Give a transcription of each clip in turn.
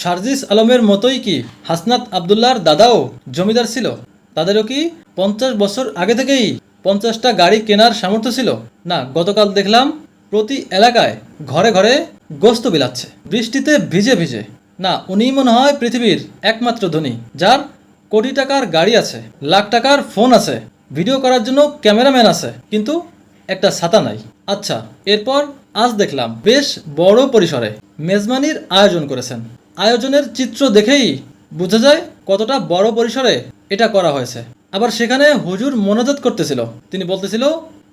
শারজিস আলমের মতোই কি হাসনাত আবদুল্লার দাদাও জমিদার ছিল? তাদেরও কি পঞ্চাশ বছর আগে থেকেই পঞ্চাশটা গাড়ি কেনার সামর্থ্য ছিল? না, গতকাল দেখলাম প্রতি এলাকায় ঘরে ঘরে গোস্ত বিলাচ্ছে। বৃষ্টিতে ভিজে ভিজে। না, উনিই মনে হয় পৃথিবীর একমাত্র ধনী, যার কোটি টাকার গাড়ি আছে, লাখ টাকার ফোন আছে, ভিডিও করার জন্য ক্যামেরাম্যান আছে, কিন্তু একটা ছাতা নাই। আচ্ছা এরপর আজ দেখলাম বেশ বড় পরিসরে মেজবানির আয়োজন করেছেন। আয়োজনের চিত্র দেখেই বোঝা যায় কতটা বড় পরিসরে এটা করা হয়েছে। আবার সেখানে হুজুর মোনাজাত করতেছিল। তিনি বলতেছিল,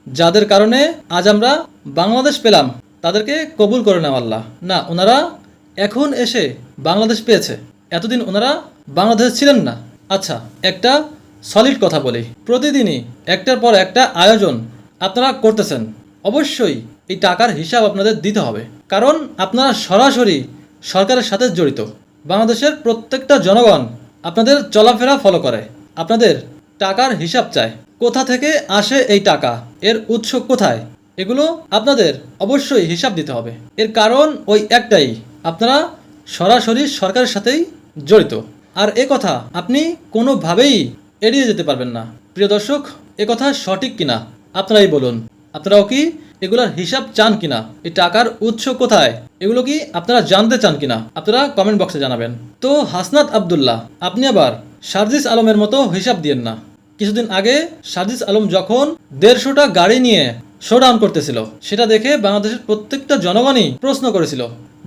যাদের কারণে আজ আমরা বাংলাদেশ পেলাম, তাদেরকে কবুল করে নেওয়া আল্লাহ। না, ওনারা এখন এসে বাংলাদেশ পেয়েছে। এতদিন ওনারা বাংলাদেশে ছিলেন না। আচ্ছা একটা সলিড কথা বলি। প্রতিদিনই একটার পর একটা আয়োজন আপনারা করতেছেন। অবশ্যই এই টাকার হিসাব আপনাদের দিতে হবে। কারণ আপনারা সরাসরি সরকারের সাথে জড়িত। বাংলাদেশের প্রত্যেকটা জনগণ আপনাদের চলাফেরা ফলো করে। আপনাদের টাকার হিসাব চায়। কোথা থেকে আসে এই টাকা? এর উৎস কোথায়? এগুলো আপনাদের অবশ্যই হিসাব দিতে হবে। এর কারণ ওই একটাই, আপনারা সরাসরি সরকারের সাথেই জড়িত। আর এ কথা আপনি কোনোভাবেই এড়িয়ে যেতে পারবেন না। প্রিয় দর্শক, এ কথা সঠিক কিনা? আপনারাই বলুন। আপনারাও কি এগুলার হিসাব চান কিনা? এই টাকার উৎস কোথায়? এগুলো কি আপনারা জানতে চান কিনা? আপনারা কমেন্ট বক্সে জানাবেন। তো হাসনাত আবদুল্লাহ, আপনি আবার সার্জিস আলমের মতো হিসাব দিয়েন না। কিছুদিন আগে সার্জিস আলম যখন দেড়শোটা গাড়ি নিয়ে শোডাউন করতেছিল, সেটা দেখে বাংলাদেশের প্রত্যেকটা জনগণই প্রশ্ন করেছিল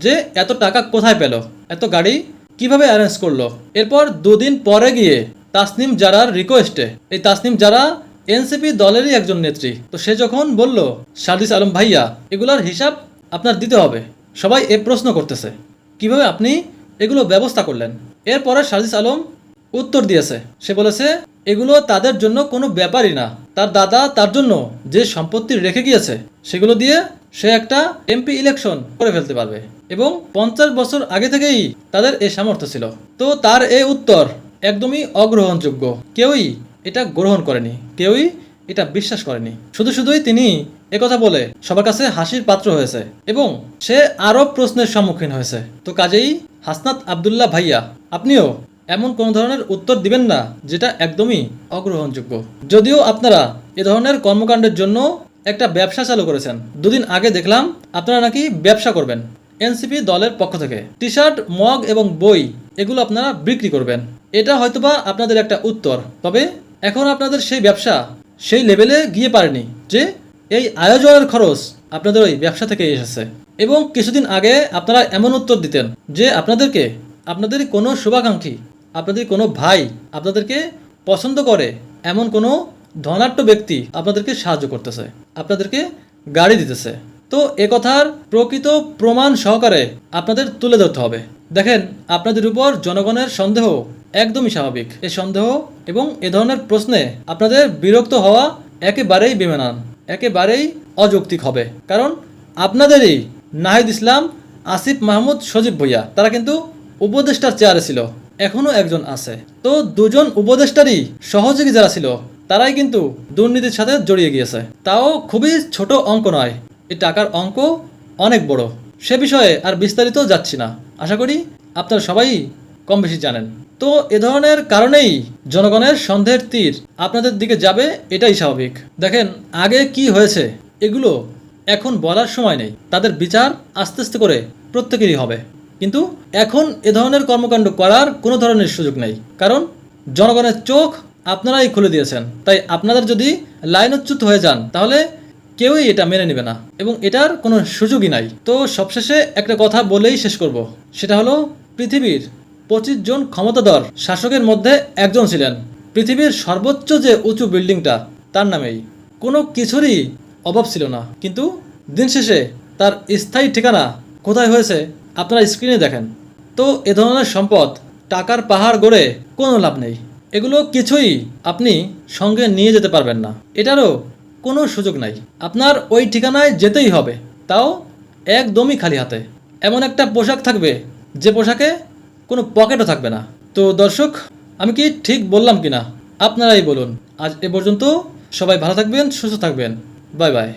যে, এত টাকা কোথায় পেল? এত গাড়ি কীভাবে অ্যারেঞ্জ করল? এরপর দুদিন পরে গিয়ে তাসনিম জারার রিকোয়েস্টে এই তাসনিম জারা এনসিপি দলেরই একজন নেত্রী। তো সে যখন বলল সার্জিস আলম ভাইয়া, এগুলার হিসাব আপনার দিতে হবে। সবাই এ প্রশ্ন করতেছে, কীভাবে আপনি এগুলো ব্যবস্থা করলেন? এরপরে সার্জিস আলম উত্তর দিয়েছে, সে বলেছে, এগুলো তাদের জন্য কোনো ব্যাপারই না। তার দাদা তার জন্য যে সম্পত্তি রেখে গিয়েছে, সেগুলো দিয়ে সে একটা এমপি ইলেকশন করে ফেলতে পারবে। এবং পঞ্চাশ বছর আগে থেকেই তাদের এই সামর্থ্য ছিল। তো তার এ উত্তর একদমই অগ্রহণযোগ্য। কেউই এটা গ্রহণ করেনি, কেউই এটা বিশ্বাস করেনি। শুধু শুধুই তিনি একথা বলে সবার কাছে হাসির পাত্র হয়েছে এবং সে আরও প্রশ্নের সম্মুখীন হয়েছে। তো কাজেই হাসনাত আবদুল্লাহ ভাইয়া, আপনিও এমন কোন ধরনের উত্তর দিবেন না যেটা একদমই অগ্রহণযোগ্য। যদিও আপনারা এ ধরনের কর্মকাণ্ডের জন্য একটা ব্যবসা চালু করেছেন। দুদিন আগে দেখলাম আপনারা নাকি ব্যবসা করবেন এনসিপি দলের পক্ষ থেকে। টি শার্ট মগ এবং বই এগুলো আপনারা বিক্রি করবেন। এটা হয়তোবা আপনাদের একটা উত্তর। তবে এখন আপনাদের সেই ব্যবসা সেই লেভেলে গিয়ে পারেনি যে এই আয়োজনের খরচ আপনাদের ওই ব্যবসা থেকে এসেছে। এবং কিছুদিন আগে আপনারা এমন উত্তর দিতেন যে আপনাদেরকে, আপনাদের কোনো শুভাকাঙ্ক্ষী, আপনাদের কোনো ভাই আপনাদেরকে পছন্দ করে এমন কোনো ধনাঢ্য ব্যক্তি আপনাদেরকে সাহায্য করতেছে, আপনাদেরকে গাড়ি দিতেছে। তো এ কথার প্রকৃত প্রমাণ সহকারে আপনাদের তুলে ধরতে হবে। দেখেন, আপনাদের উপর জনগণের সন্দেহ একদমই স্বাভাবিক। এ সন্দেহ এবং এ ধরনের প্রশ্নে আপনাদের বিরক্ত হওয়া একেবারেই বেমানান, একেবারেই অযৌক্তিক হবে। কারণ আপনাদেরই নাহিদ ইসলাম, আসিফ মাহমুদ, সজীব ভুইয়া, তারা কিন্তু উপদেষ্টার চেয়ারে ছিল, এখনও একজন আছে। তো দুজন উপদেষ্টারই সহযোগী যারা ছিল, তারাই কিন্তু দুর্নীতির সাথে জড়িয়ে গিয়েছে। তাও খুবই ছোট অঙ্ক নয়, এই টাকার অঙ্ক অনেক বড়। সে বিষয়ে আর বিস্তারিত যাচ্ছি না। আশা করি আপনারা সবাই কম বেশি জানেন। তো এ ধরনের কারণেই জনগণের সন্দেহের তীর আপনাদের দিকে যাবে, এটাই স্বাভাবিক। দেখেন, আগে কি হয়েছে, এগুলো এখন বলার সময় নেই। তাদের বিচার আস্তে আস্তে করে প্রত্যেকেরই হবে। কিন্তু এখন এ ধরনের কর্মকাণ্ড করার কোনো ধরনের সুযোগ নেই। কারণ জনগণের চোখ আপনারাই খুলে দিয়েছেন। তাই আপনাদের যদি লাইনচ্যুত হয়ে যান, তাহলে কেউই এটা মেনে নেবে না এবং এটার কোনো সুযোগই নাই। তো সবশেষে একটা কথা বলেই শেষ করব। সেটা হলো পৃথিবীর পঁচিশ জন ক্ষমতাধর শাসকের মধ্যে একজন ছিলেন। পৃথিবীর সর্বোচ্চ যে উঁচু বিল্ডিংটা, তার নামেই। কোনো কিছুরই অভাব ছিল না। কিন্তু দিন শেষে তার স্থায়ী ঠিকানা কোথায় হয়েছে, আপনারা স্ক্রিনে দেখেন। তো এ ধরনের সম্পদ টাকার পাহাড় গড়ে কোনো লাভ নেই। এগুলো কিছুই আপনি সঙ্গে নিয়ে যেতে পারবেন না। এটারও কোনো সুযোগ নাই। আপনার ওই ঠিকানায় যেতেই হবে। তাও একদমই খালি হাতে। এমন একটা পোশাক থাকবে, যে পোশাকে কোনো পকেটও থাকবে না। তো দর্শক, আমি কি ঠিক বললাম কিনা? আপনারাই বলুন। আজ এ পর্যন্ত সবাই ভালো থাকবেন, সুস্থ থাকবেন। Bye bye.